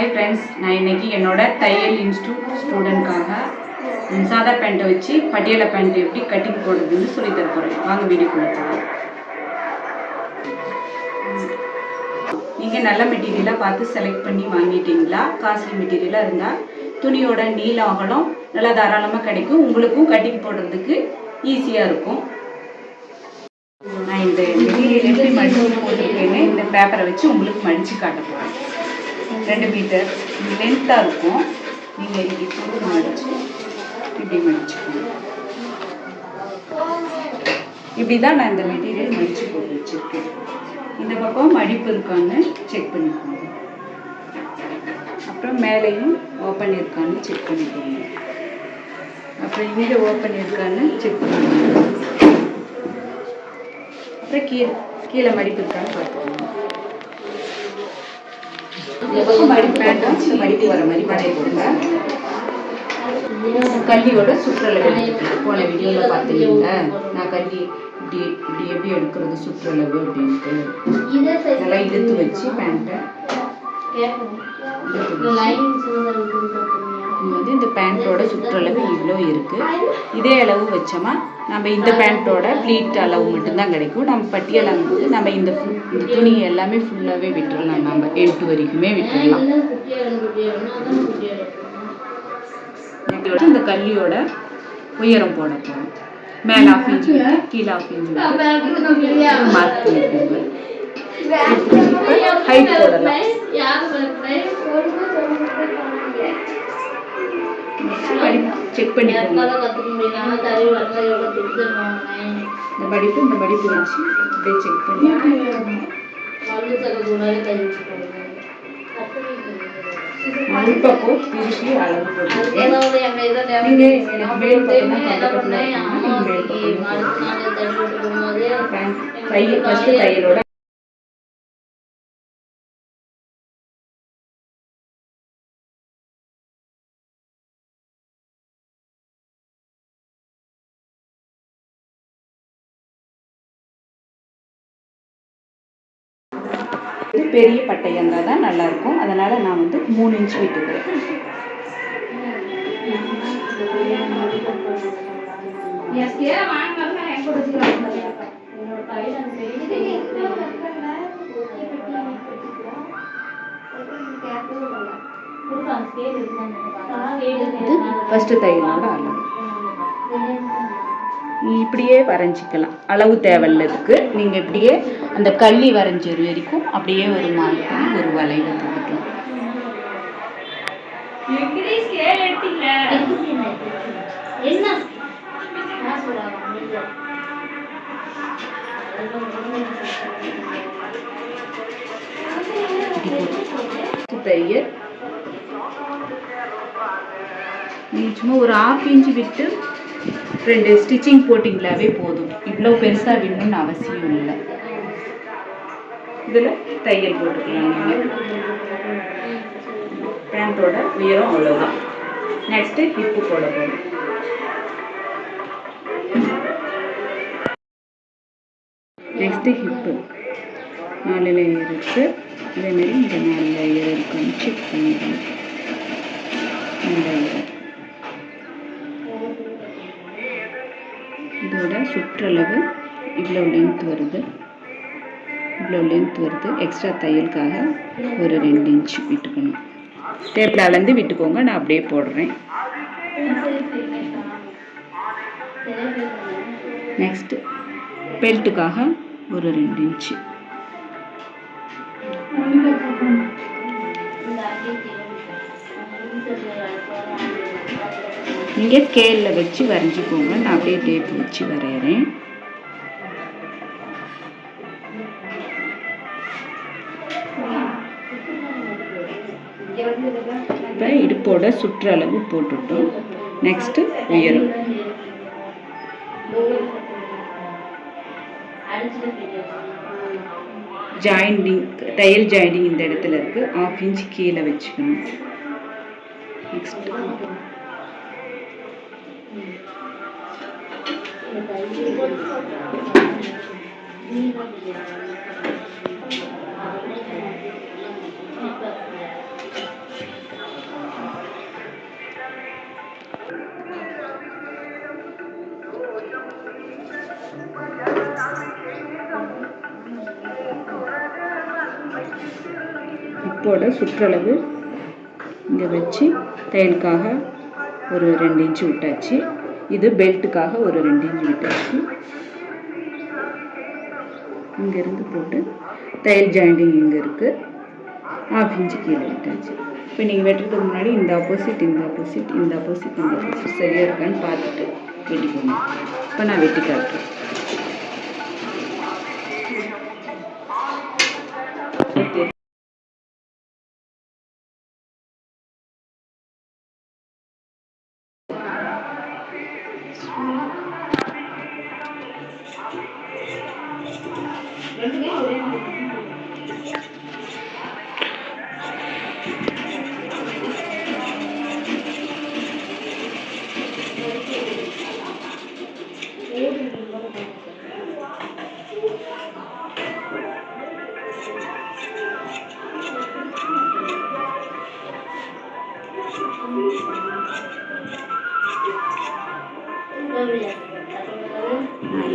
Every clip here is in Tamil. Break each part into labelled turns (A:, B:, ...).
A: ஹாய் ஃப்ரெண்ட்ஸ் நான் இன்னைக்கு என்னோட தையல் இன்ஸ்டியூட் ஸ்டூடெண்ட்காக சாதா பேண்ட்டை வச்சு பட்டியலை பேண்ட் எப்படி கட்டிங் போடுறதுன்னு சொல்லி தர போகிறேன் வாங்க வீடியோக்குள்ள போகலாம் நீங்கள் நல்ல மெட்டீரியலாக பார்த்து செலக்ட் பண்ணி வாங்கிட்டீங்களா? காஸ்ட்லி மெட்டீரியலாக இருந்தால் துணியோட நீளம் அகலம் நல்லா தாராளமாக கிடைக்கும். உங்களுக்கும் கட்டிங் போடுறதுக்கு ஈஸியாக இருக்கும். நான் இந்த மெட்டீரியல் எப்படி மடிச்சு போட்டிருக்கேன்னு இந்த பேப்பரை வச்சு உங்களுக்கு மடித்து காட்ட போகிறேன் ரெண்டு மீட்டர். லென்த்தாக இருக்கும். நீங்கள் இப்படி போட்டு மடிச்சு இப்படி மடிச்சுக்கணும் இப்படி தான் நான் இந்த மெட்டீரியல் மடித்து போட்டு வச்சுருக்கேன். இந்த பக்கம் மடிப்பு இருக்கான்னு செக் பண்ணிக்கோங்க. அப்புறம் மேலேயும் ஓப்பன் இருக்கான்னு செக் பண்ணிக்கோங்க. அப்புறம் இங்கே ஓப்பன் இருக்கான்னு செக் பண்ணிக்கோங்க. அப்புறம் கீழே கீழே மடிப்பு இருக்கான்னு பார்த்துக்கோங்க. பக்கம் மடிப்பு வேண்டாம். மடிப்பு வர மாதிரி மடிப்புங்க கல்லியோட சுற்றளவு எடுத்துக்கலாம் போன வீடியோவில் பார்த்தீங்க நான் கல்லி இப்படி இப்படி எப்படி எடுக்கிறது சுற்றளவு அப்படின்ட்டு. நல்லா இழுத்து வச்சு பேண்ட்டை வந்து இந்த பேண்ட்டோட சுற்றளவு இவ்வளோ இருக்குது இதே அளவு வச்சோமா நம்ம இந்த பேண்ட்டோட ப்ளீட் அளவு மட்டும்தான் கிடைக்கும். நம்ம பட்டியலாகும்போது நம்ம இந்த இந்த துணி எல்லாமே ஃபுல்லாகவே விட்டுறலாம். நம்ம எட்டு வரைக்குமே விட்டுறலாம். இந்த கல்லியோட உயரம் போட போகிறோம் மேலே ஆஃப் இன்ச்சு கீழே ஆஃப் இன்ச்சு மார்க் பண்ணிக்கோங்க ஹைட் போடலாம். செக் பண்ணிக்கோங்க இந்த படிப்பு இந்த படிப்பு வச்சு அப்படியே செக் பண்ணி உள்பக்கம் திருப்பி அளவு போட்டுருக்கேன் நீங்க எனக்கு மேல் பெரிய பட்டையாக இருந்தால் தான் நல்லாயிருக்கும். அதனால் நான் வந்து மூணு இன்ச் விட்டுக்கிறேன். இது ஃபஸ்ட்டு தையலோட அளவு இப்படியே வரைஞ்சிக்கலாம். அளவு தேவையில்ல இதுக்கு நீங்கள் இப்படியே அந்த கள்ளி வரைஞ்சது வரைக்கும் அப்படியே ஒரு பண்ணி ஒரு வளைவு போட்டுக்கலாம். தையல் நீங்கள் சும்மா ஒரு ஆஃப் இன்ச் விட்டு ரெண்டு ஸ்டிச்சிங் போட்டிங்களாவே போதும். இவ்வளோ பெருசாக வேணும்னு அவசியம் இல்லை. இதில் தையல் போட்டுக்கலாம் நீங்கள் பேண்ட்டோட உயரம் அவ்வளோதான் நெக்ஸ்ட்டு ஹிப்பு போட போகிறோம் நெக்ஸ்ட்டு ஹிப்பு நாலு லேயர் இருக்குது அதேமாரி இந்த நாலு லேயர் இருக்கான்னு செக் பண்ணிக்கலாம். இதோட சுற்றளவு இவ்வளோ லென்த் வருது. இவ்வளோ லென்த் வருது. எக்ஸ்ட்ரா தையலுக்காக ஒரு ரெண்டு இன்ச் விட்டுக்கணும். டேப்பில் அளந்து விட்டுக்கோங்க. நான் அப்படியே போடுறேன். நெக்ஸ்ட்டு பெல்ட்டுக்காக ஒரு ரெண்டு இன்ச்சு இங்கே ஸ்கேலில் வச்சு வரைஞ்சிக்கோங்க. நான் அப்படியே டேப் வச்சு வரைகிறேன் இப்போ இடுப்போட சுற்றளவு போட்டுட்டோம். நெக்ஸ்ட்டு உயரம். ஜாயிண்டிங் தையல் ஜாயிண்டிங் இந்த இடத்துல இருக்குது ஆஃப் இன்ச் கீழே வச்சுக்கணும். நெக்ஸ்ட் உப்போட சுற்றளவு இங்கே வச்சு தயனுக்காக ஒரு ரெண்டு இன்ச்சு விட்டாச்சு. இது பெல்ட்டுக்காக ஒரு ரெண்டு இன்ச்சு விட்டாச்சு. இங்கேருந்து போட்டு தையல் ஜாயிண்டிங் இங்கே இருக்குது ஆஃப் இன்ச்சு கீழே விட்டாச்சு. இப்போ நீங்கள் வெட்டுறதுக்கு முன்னாடி இந்த ஆப்போசிட் இந்த ஆப்போசிட் இந்த ஆப்போசிட் இந்த ஆப்போசிட் சரியாக இருக்கான்னு பார்த்துட்டு வெட்டிக்கோங்க. இப்போ நான் வெட்டி காட்டுறேன். நான்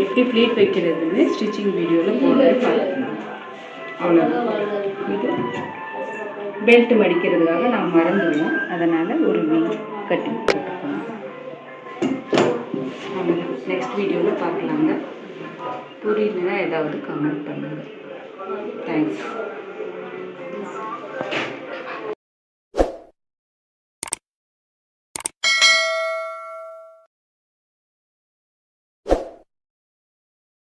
A: எப்படி ப்ளீட் வைக்கிறதுன்னு ஸ்டிச்சிங் வீடியோவில் போட்டு பார்த்துக்கணும் அவ்வளோதான் இது பெல்ட் மடிக்கிறதுக்காக நான் மறந்துடுவோம் அதனால் ஒரு வீ கட்டிங் போட்டுக்கணும் அவ்வளோதான் நெக்ஸ்ட் வீடியோவில் பார்க்கலாங்க. புரியலன்னா ஏதாவது கமெண்ட் பண்ணுங்கள் தேங்க்ஸ்